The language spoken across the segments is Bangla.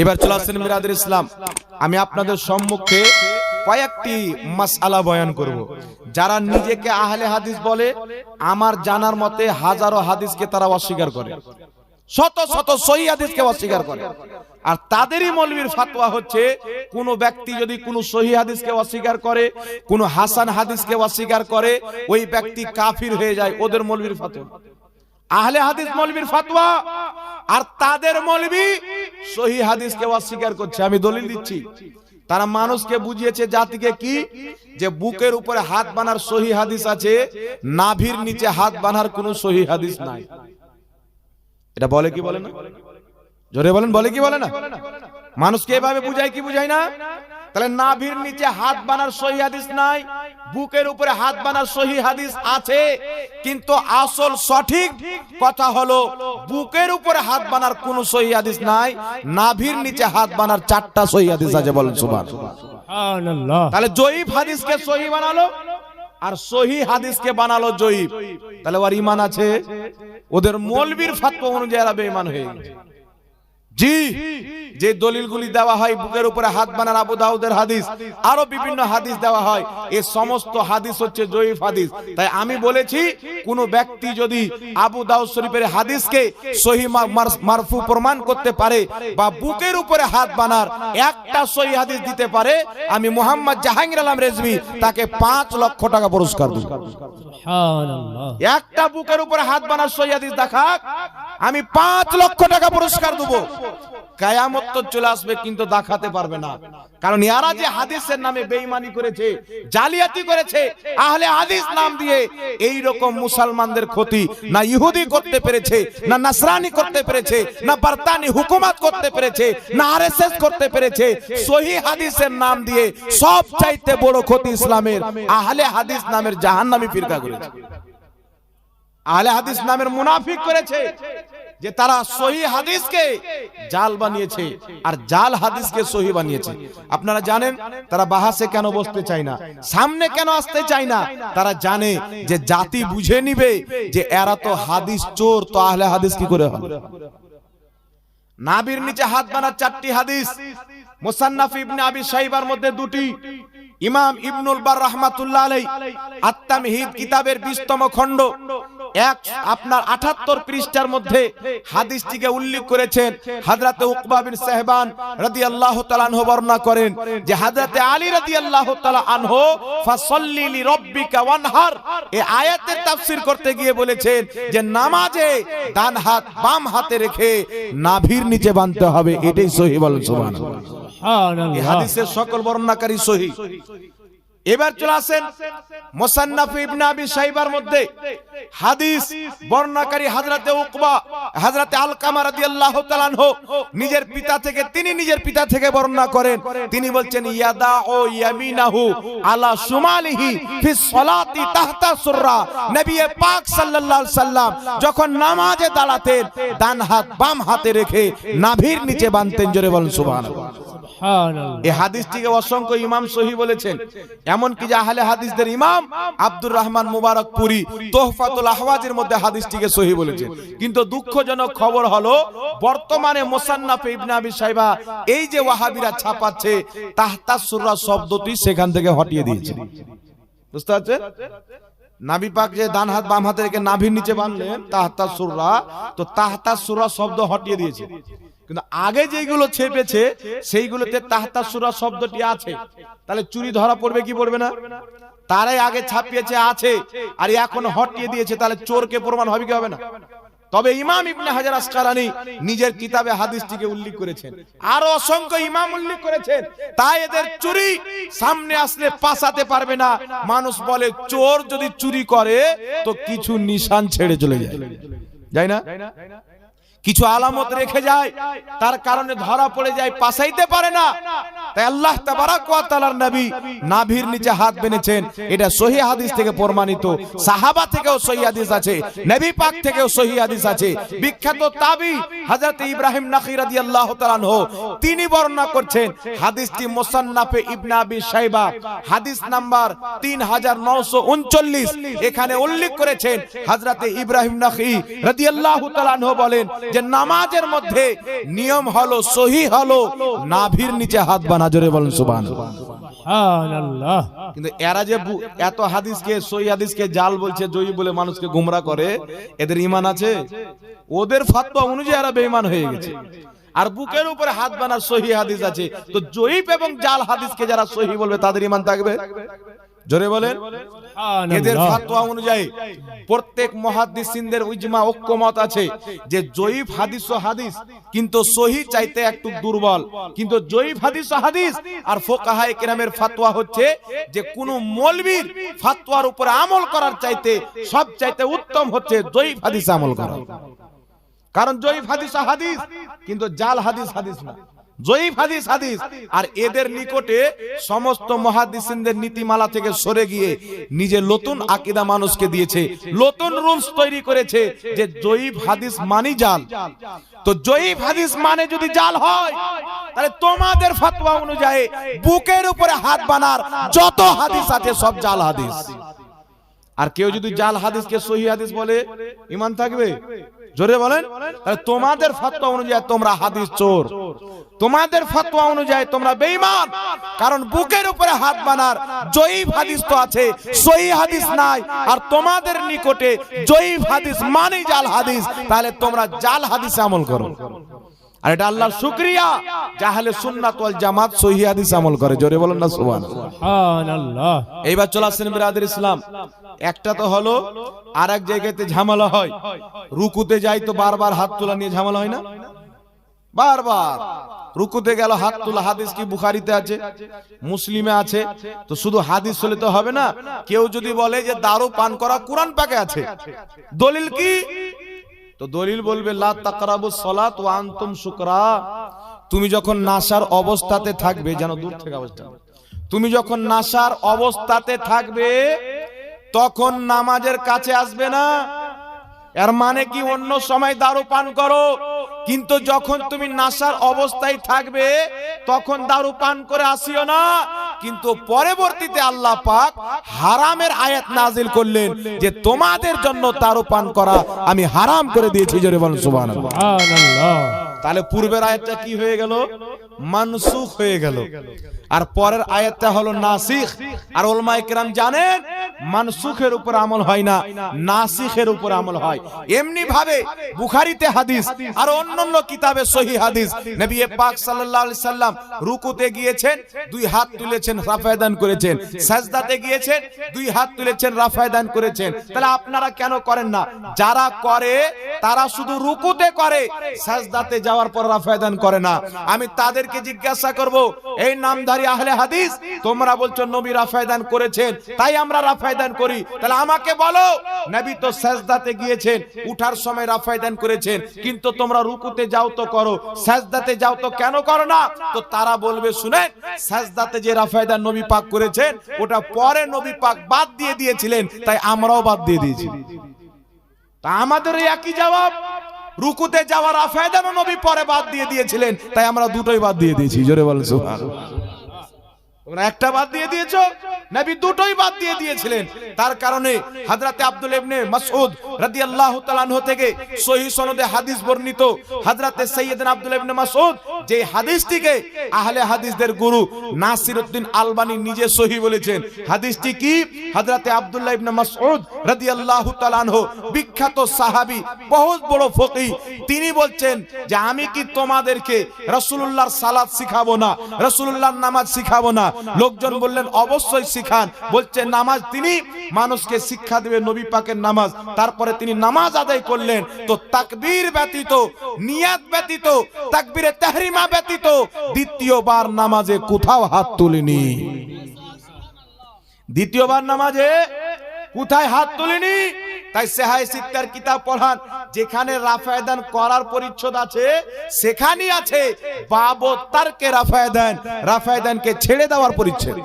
এবার চলে আসছেন মিরাদের ইসলাম। আমি আপনাদের সম্মুখে কয়েকটি মাসআলা বয়ান করব। যারা নিজেকে আহলে হাদিস বলে, আমার জানার মতে হাজারো হাদিসকে তারা অস্বীকার করে। শত শত সহি হাদিসকে অস্বীকার করে। আর তাদেরই মৌলবীর ফাতোয়া হচ্ছে, কোন ব্যক্তি যদি কোনো সহি হাদিসকে অস্বীকার করে, কোন হাসান হাদিসকে অস্বীকার করে, ওই ব্যক্তি কাফির হয়ে যায় ওদের মৌলবীর ফাতোয়া আহলে হাদিস মৌলবীর ফাতোয়া আর তাদের মৌলবী সহি হাদিস হাদিসকে অস্বীকার করছে আমি দলিল দিচ্ছি। তারা মানুষকে বুঝিয়েছে জাতিকে কি? যে বুকের উপরে হাত বানার সহি হাদিস আছে নাভির নিচে হাত বানার কোনো সহি হাদিস নাই। এটা বলে কি বলে না? জোরে বলেন বলে কি বলে না? মানুষকে এভাবে বুঝায় কি বুঝায় না? তাহলে নাভির নিচে হাত বানার সহি হাদিস নাই বুকের উপরে হাত বানার সহি হাদিস আছে কিন্তু আসল সঠিক কথা হলো বুকের উপরে হাত বানার কোন সহি হাদিস নাই নাভির নিচে হাত বানার চারটা সহি হাদিস আছে বলেন সুবহান। সুবহানাল্লাহ। তাহলে জয়ীফ হাদিসকে সহি বানালো আর সহি হাদিসকে বানালো জয়ীফ তাহলে ওর ইমান আছে ওদের মৌলবীর ফাতওয়া অনুযায়ী বেঈমান হয়ে গেছে। জি যে দলিলগুলি দেওয়া হয় বুকের উপরে হাত বানার আবু দাউদের হাদিস আরও বিভিন্ন হাদিস দেওয়া হয়। এই সমস্ত হাদিস হচ্ছে জয়ীফ হাদিস। তাই আমি বলেছি কোন ব্যক্তি যদি আবু দাউদ শরীফের হাদিসকে সহি মারফু প্রমাণ করতে পারে বা বুকের উপরে হাত বানার একটা সহি হাদিস দিতে পারে আমি মোহাম্মদ জাহাঙ্গীর আলম রেজমি তাকে পাঁচ লক্ষ টাকা পুরস্কার দেব। একটা বুকের উপরে হাত বানার সহি হাদিস দেখাক আমি পাঁচ লক্ষ টাকা পুরস্কার দেবো। কায়ামত তো চলে আসবে কিন্তু দেখাতে পারবে না। কারণ ইয়ারা যে হাদিসের নামে বেঈমানি করেছে, জালিয়াতি করেছে, আহলে হাদিস নাম দিয়ে এই রকম মুসলমানদের ক্ষতি না ইহুদি করতে পেরেছে, না নাসরানি করতে পেরেছে, না বার্তানি হুকুমত করতে পেরেছে, না আরএসএস করতে পেরেছে, সহি হাদিসের নাম দিয়ে সব চাইতে বড় ক্ষতি ইসলামের আহলে হাদিস নামের জাহান্নামী ফিরকা করেছে। আহলে হাদিস নামের মুনাফিক করেছে। যে তারা সহি হাদিসকে জাল বানিয়েছে আর জাল হাদিসকে সহি বানিয়েছে। আপনারা জানেন, তারা বাহাসে কেন বসতে চায় না? সামনে কেন আসতে চায় না? তারা জানে যে জাতি বুঝে নিবে যে এরা তো হাদিস চোর, তো আহলে হাদিস কি করে হবে? নাবির নিচে হাত বানার চারটি হাদিস। মুসান্নাফ ইবনে আবি শাইবার মধ্যে দুটি। ইমাম ইবনুল বার রাহমাতুল্লাহ আলাই আত্মামহিদ কিতাবের 20তম খণ্ড। এক আপনার 78 পৃষ্ঠার মধ্যে হাদিসটিকে উল্লেখ করেছেন হযরতে উকবা বিন সাহবান রাদিয়াল্লাহু তাআলা আনহু বর্ণনা করেন যে হযরতে আলী রাদিয়াল্লাহু তাআলা আনহু ফাসাল্লি লিরাব্বিকা ওয়ানহার এই আয়াতের তাফসীর করতে গিয়ে বলেছেন যে নামাজে ডান হাত বাম হাতে রেখে নাভির নিচে বাঁধতে হবে এটাই সহি বলেন সুবহানাল্লাহ। সুবহানাল্লাহ। হাদিসের সকল বর্ণনাকারী সহি। এবার চলে আসেন মোসান্নাফ ইবনে আবি সাইবার মধ্যে। হাদিস বর্ণনাকারী হযরতে উকবা হযরতে আলকামা রাদিয়াল্লাহু তাআলা নিজের পিতা থেকে, তিনি নিজের পিতা থেকে বর্ণনা করেন। তিনি বলছেন ইয়াদা ও ইয়ামিনাহু আলা শুমালিহি ফি সলাতি তাহতা সুররা। নবী পাক সাল্লাল্লাহু আলাইহি সাল্লাম যখন নামাজে দাঁড়াতেন, ডান হাত বাম হাতে রেখে নাভির নিচে বাঁধতেন, জোরে বলেন সুবহানাল্লাহ। এই হাদিসটিকে অসংখ্য ইমাম সহি বলেছেন। এমন কি যে আহলে হাদিসদের ইমাম আব্দুর রহমান মুবারক পুরি, তোহফাতুল আহওয়াজের মধ্যে হাদিসটিকে সহি বলেছেন। কিন্তু দুঃখজনক খবর হলো, বর্তমানে মোসান্নাফে ইবনে আবি সাইবা এই যে ওয়াহাবিরা ছাপাচ্ছে তাহতা সুররা শব্দটি সেখান থেকে হটিয়ে দিয়েছে। বুঝতে পারছেন? নাভি পাক যে ডান হাত, বাম হাতে রেখে নাভির নিচে বাঁধলেন তাহতা সুররা তো তাহতা সুররা শব্দ হটিয়ে দিয়েছে। কিন্তু আগে যেগুলো ছেপেছে, সেইগুলোতে তাহতা সুরা শব্দটি আছে। তাহলে চুরি ধরা পড়বে কি পড়বে না? তারাই আগে ছাপিয়েছে, আছে। আর এখন হটিয়ে দিয়েছে, তাহলে চোরকে প্রমাণ হবে কি হবে না? তবে ইমাম ইবনে হাজার আসকালানি নিজের কিতাবে হাদিসটিকে উল্লেখ করেছেন। আরও অসংখ্য ইমাম উল্লেখ করেছেন। তাই এদের চুরি সামনে আসলে পাসাতে পারবে না। মানুষ বলে, চোর যদি চুরি করে, তো কিছু নিশান ছেড়ে চলে যায়। যায় না? কিছু আলামত রেখে যায় তার কারণে ধরা পড়ে যায় পাসাইতে পারে না। তাই আল্লাহ তাবারাক নবী নাভির নিচে হাত বেঁধেছেন। এটা সহিহ হাদিস থেকে প্রমাণিত। সাহাবা থেকেও সহিহ হাদিস আছে। নবী পাক থেকেও সহিহ হাদিস আছে। বিখ্যাত তাবি হযরত ইব্রাহিম নাখি রাদিয়াল্লাহু তাআলা আনহু। তিনি বর্ণনা করছেন হাদিসটি মুসান্নাফে ইবনে আবি শাইবা। হাদিস নাম্বার 3939 এখানে উল্লেখ করেছেন হযরত ইব্রাহিম নাখি রাদিয়াল্লাহু তাআলা আনহু বলেন যে নামাজের মধ্যে নিয়ম হলো সহি হলো নাভির নিচে হাত বানা জোরে বলেন সুবহানাল্লাহ। কিন্তু এরা যে এত হাদিসকে সহি হাদিসকে জাল বলছে জয়ী বলে মানুষকে গুমরা করে এদের ইমান আছে? ওদের ফাতোয়া অনুযায়ী এরা বেঈমান হয়ে গেছে। আর বুকের উপরে হাত বানার সহি হাদিস আছে। তো জয়ীব এবং জাল হাদিসকে যারা সহি বলবে তাদের ইমান থাকবে? জোরে বলেন? এদের ফাতোয়া অনুযায়ী প্রত্যেক মুহাদ্দিসিনদের ইজমা ঐক্যমত আছে যে জয়ীফ হাদিস ও হাদিস কিন্তু সহি চাইতে একটু দুর্বল। কিন্তু জয়ীফ হাদিস ও হাদিস আর ফোকাহায়ে কেরামের ফাতোয়া হচ্ছে যে কোন মৌলবীর ফাতোয়ার উপর আমল করার চাইতে সব চাইতে উত্তম হচ্ছে জয়ীফ হাদিস আমল করা। কারণ জয়ীফ হাদিস হাদিস কিন্তু জাল হাদিস হাদিস না। জয়ীফ হাদিস হাদিস। আর এদের নিকটে সমস্ত মহাদিসিনদের নীতিমালা থেকে সরে গিয়ে নিজে নতুন আকিদা মানুষকে দিয়েছে নতুন রুলস তৈরি করেছে যে জয়ীফ হাদিস মানি জাল। তো জয়ীফ হাদিস মানে যদি জাল হয় তাহলে তোমাদের ফতোয়া অনুযায়ী বুকের উপরে হাত বানার যত হাদিস আছে সব জাল হাদিস। আর কেউ যদি জাল হাদিসকে সহি হাদিস বলে ইমান থাকবে? জোরে বলেন? তাহলে তোমাদের ফতোয়া অনুযায়ী তোমরা হাদিস চোর। তোমাদের ফতোয়া অনুযায়ী তোমরা বেঈমান। কারণ বুকের উপরে হাত বানার জয়ীফ হাদিস তো আছে সহি হাদিস নাই। আর তোমাদের নিকটে জয়ীফ হাদিস মানে জাল হাদিস। তাহলে তোমরা জাল হাদিসে আমল করো। আর এটা আল্লাহর শুকরিয়া জাহালে সুন্নাত ওয়াল জামাত সহি হাদিস আমল করে। জোরে বলেন না সুবহানাল্লাহ। এইবার চলে আসছেন বিরাদের ইসলাম। একটা তো হলো আর এক জায়গাতে ঝামেলা হয়। রুকুতে যাই তো বারবার হাত তোলা নিয়ে ঝামেলা হয় না? বারবার। রুকুতে গেল হাত তোলা। হাদিস কি বুখারিতে আছে? মুসলিমে আছে। তো শুধু হাদিস হলে তো হবে না? কেউ যদি বলে যে দারু পান করা কোরআন পাকে আছে। দলিল কি? তো দলিল বলবে তুমি যখন নাসার অবস্থাতে থাকবে, যেন দূর থেকে অবস্থা তুমি যখন নাসার অবস্থাতে থাকবে, তখন নামাজের কাছে আসবে না। এর মানে কি? অন্য সময় দারু পান করো। কিন্তু যখন তুমি নাসার অবস্থায় থাকবে, তখন দারু পান করে আসিও না। কিন্তু পরবর্তীতে আল্লাহ পাক হারামের আয়াত নাজিল করলেন যে তোমাদের জন্য তারও পান করা আমি হারাম করে দিয়েছি, জোরে বলেন সুবহানাল্লাহ। সুবহানাল্লাহ। তাহলে পূর্বের আয়াতটা কি হয়ে গেল? মানসুখ হয়ে গেল। আর পরের আয়াতটা হলো নাসিখ। আর ওলমায়ে কেরাম জানেন, মানসুখের উপর আমল হয় না, নাসিখের উপর আমল হয়। এমনি ভাবে বুখারীতে হাদিস, আর অন্যান্য কিতাবে সহি হাদিস, নবী পাক সাল্লাল্লাহু আলাইহি সাল্লাম রুকুতে গিয়েছেন, দুই হাত তুলেছেন, রাফায়দান করেছেন। সাজদাতে গিয়েছেন, দুই হাত তুলেছেন, রাফায়দান করেছেন। তাহলে আপনারা কেন করেন না? যারা করে তারা শুধু রুকুতে করে, সাজদাতে যাওয়ার পর রাফায়দান করে না। আমি তাদেরকে জিজ্ঞাসা করব, এই নামধারী আহলে হাদিস, তোমরা বলছো নবী রাফায়দান করেছেন, তাই আমরা রাফায়দান করি। তাহলে আমাকে বলো, নবী তো সাজদাতে গিয়েছেন, উঠার সময় রাফায়দান করেছেন, কিন্তু তোমরা রুকুতে যাও তো করো, সাজদাতে যাও তো কেন করো না? তো তারা বলবে, শুনেন, সাজদাতে যে রাফায়দান নবী পাক করেছেন, ওটা পরে নবী পাক বাদ দিয়ে দিয়েছিলেন, তাই আমরাও বাদ দিয়ে দিয়েছি। তা আমাদের একই জবাব। রুকুতে যাওয়ার আফায়দানও নবী পরে বাদ দিয়ে দিয়েছিলেন, তাই আমরা দুটোই বাদ দিয়ে দিয়েছি। জোরে সুবহানাল্লাহ। তোমরা একটা বাদ দিয়ে দিয়েছ? নবী দুটোই বাদ দিয়ে দিয়েছিলেন। তার কারণে হযরতে আব্দুল ইবনে মাসউদ রাদিয়াল্লাহু তাআলা আনহু থেকে সহিহ সনদে হাদিস বর্ণিত। হযরতে সাইয়্যিদনা আব্দুল ইবনে মাসউদ যে হাদিসটিকে আহলে হাদিসদের গুরু নাসিরউদ্দিন আলবানী নিজে সহিহ বলেছেন। হাদিসটি কি? হযরতে আব্দুল্লাহ ইবনে মাসউদ রাদিয়াল্লাহু তাআলা আনহু, বিখ্যাত সাহাবী, বহুত বড় ফকিহ। তিনি বলছেন যে, আমি কি তোমাদেরকে রাসূলুল্লাহর সালাত শিখাবো না? রাসূলুল্লাহর নামাজ শিখাবো না? লোকজন বললেন, অবশ্যই শিখান। বলছে, নামাজ তিনি মানুষকে শিক্ষা দেবে, নবী পাকের নামাজ। তারপরে তিনি নামাজ আদায় করলেন। তো তাকবীর ব্যতীত, নিয়াত ব্যতীত, তাকবীরে তাহরিমা ব্যতীত, দ্বিতীয়বার নামাজে কোথাও হাত তুলিনি। দ্বিতীয়বার নামাজে কোথায় হাত তুলিনি? তাই সেহাই সিত্তার কিতাব পড়ান। যেখানে রাফায়দান করার পরিচ্ছদ আছে, সেখানেই আছে। বাবতারকে রাফায়দান, রাফায়দানকে ছেড়ে দেওয়ার পরিচ্ছদ।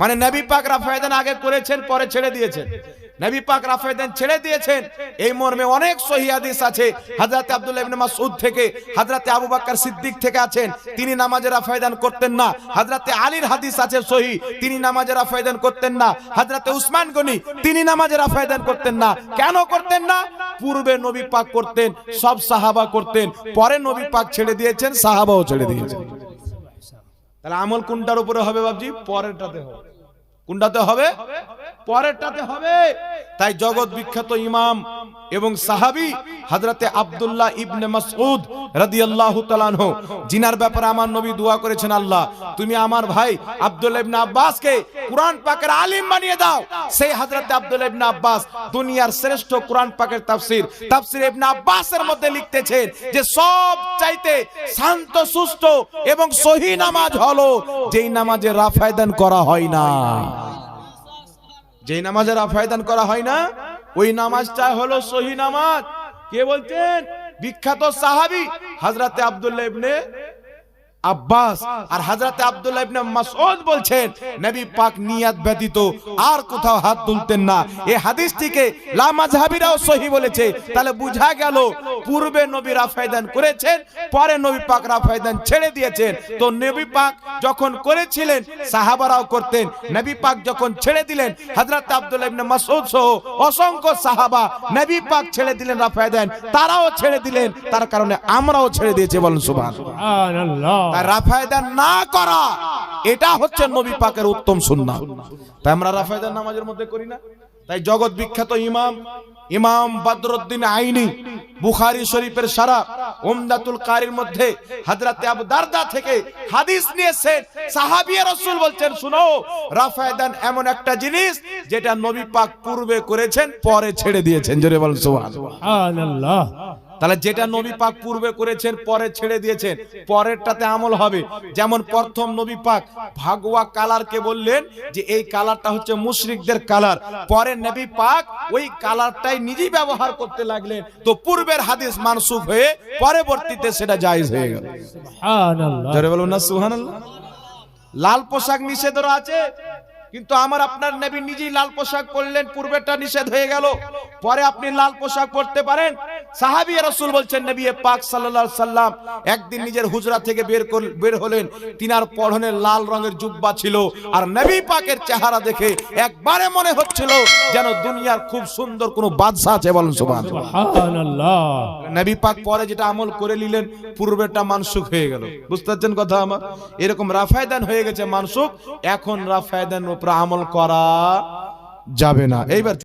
মানে নবী পাক রাফায়দান আগে করেছেন, পরে ছেড়ে দিয়েছেন। নবী পাক রাফায়দান ছেড়ে দিয়েছেন। এই মর্মে অনেক সহি হাদিস আছে। হযরত আব্দুল্লাহ ইবনে মাসউদ থেকে, হযরত আবু বকর সিদ্দিক থেকে আছেন। তিনি নামাজে রাফায়দান করতেন না। হযরত আলীর হাদিস আছে সহি। তিনি নামাজে রাফায়দান করতেন না। হযরত উসমান গনি, তিনি নামাজে রাফায়দান করতেন না। কেন করতেন না? পূর্বে নবী পাক করতেন, সব সাহাবা করতেন। পরে নবী পাক ছেড়ে দিয়েছেন, সাহাবাও ছেড়ে দিয়েছেন। তাহলে আমল কোনটার উপরে হবে বাবজি পরেরটাতে হবে। কোনটাতে হবে? পরেরটাতে হবে। তাই জগৎ বিখ্যাত ইমাম এবং সাহাবী হযরতে আব্দুল্লাহ ইবনে মাসউদ রাদিয়াল্লাহু তাআলা আনহু। জিনার ব্যাপারে আমার নবী দোয়া করেছেন, আল্লাহ, তুমি আমার ভাই আব্দুল্লাহ ইবনে আব্বাসকে কুরআন পাকের আলিম বানিয়ে দাও। সেই হযরতে আব্দুল্লাহ ইবনে আব্বাস দুনিয়ার শ্রেষ্ঠ কুরআন পাকের তাফসীর তাফসীর ইবনে আব্বাসের মধ্যে লিখতেছেন যে, সব চাইতে শান্ত, সুস্থ এবং সহি নামাজ হলো, যেই নামাজে রাফায়দান করা হয় না। যেই নামাজের আফায়দান করা হয় না, ওই নামাজটা হলো সহি নামাজ। কে বলছেন? বিখ্যাত সাহাবি হাজরাতে আবদুল্লাহ ইবনে আব্বাস আর হযরতে আব্দুল্লাহ ইবনে মাসউদ বলছেন নবী পাক নিয়াত ব্যতীত আর কোথাও হাত তুলতেন না। এই হাদিসটিকে লা মাযহাবিরাও সহি বলেছে। তাহলে বুঝা গেল পূর্বে নবী রাফায়দান করেছেন পরে নবী পাক রাফায়দান ছেড়ে দিয়েছেন। তো নবী পাক যখন করেছিলেন সাহাবারাও করতেন। নবী পাক যখন ছেড়ে দিলেন হযরত আব্দুল্লাহ ইবনে মাসউদ সহ অসংখ্য সাহাবা নবী পাক ছেড়ে দিলেন রাফায়দান তারাও ছেড়ে দিলেন তার কারণে আমরাও ছেড়ে দিয়েছি বলেন সুবহানাল্লাহ। তাই না করা, এটা হচ্ছে উত্তম তাই আমরা নামাজের মধ্যে করি না? তাই জগৎ বিখ্যাত ইমাম ইমাম আইনি, বুখারী শরীফের সারা উমদাতুল মধ্যে থেকে হাদিস সাহাবিয়া বলছেন এমন একটা জিনিস যেটা নবী পাক পূর্বে করেছেন, পরে ছেড়ে দিয়েছেন। জোরে সুবহানাল্লাহ। তাহলে যেটা নবী পাক পূর্বে করেছেন পরে ছেড়ে দিয়েছেন পরেরটাতে আমল হবে। যেমন প্রথম নবী পাক ভাগওয়া কালারকে বললেন যে এই কালারটা হচ্ছে মুশরিকদের কালার। পরে নবী পাক ওই কালারটাই নিজেই ব্যবহার করতে লাগলেন। তো পূর্বের হাদিস মানসুখ হয়ে পরবর্তীতে সেটা জায়েজ হয়ে গেল। সুবহানাল্লাহ। বলুন না সুবহানাল্লাহ। লাল পোশাক নিষেধ আছে কিন্তু আমার আপনার নবী নিজেই লাল পোশাক পরলেন পূর্বেরটা নিষেধ হয়ে গেল। পরে আপনি লাল পোশাক পরতে পারেন। সাহাবী রাসূল বলছেন নবী পাক সাল্লাল্লাহু আলাইহি সাল্লাম একদিন নিজের হুজরা থেকে বের বের হলেন। তিনার পরনে লাল রঙের জুব্বা ছিল। আর নবী পাকের চেহারা দেখে একবারে মনে হচ্ছিল যেন দুনিয়ার খুব সুন্দর কোনো বাদশা আছে। বলেন সুবহানাল্লাহ। নবী পাক পরে যেটা আমল করে নিলেন পূর্বেরটা মানসুখ হয়ে গেল। বুঝতে পারছেন কথা আমার? এরকম রাফায়দান হয়ে গেছে মানসুখ। এখন রাফায়দান উপর আমল করা যাবে না। এইবার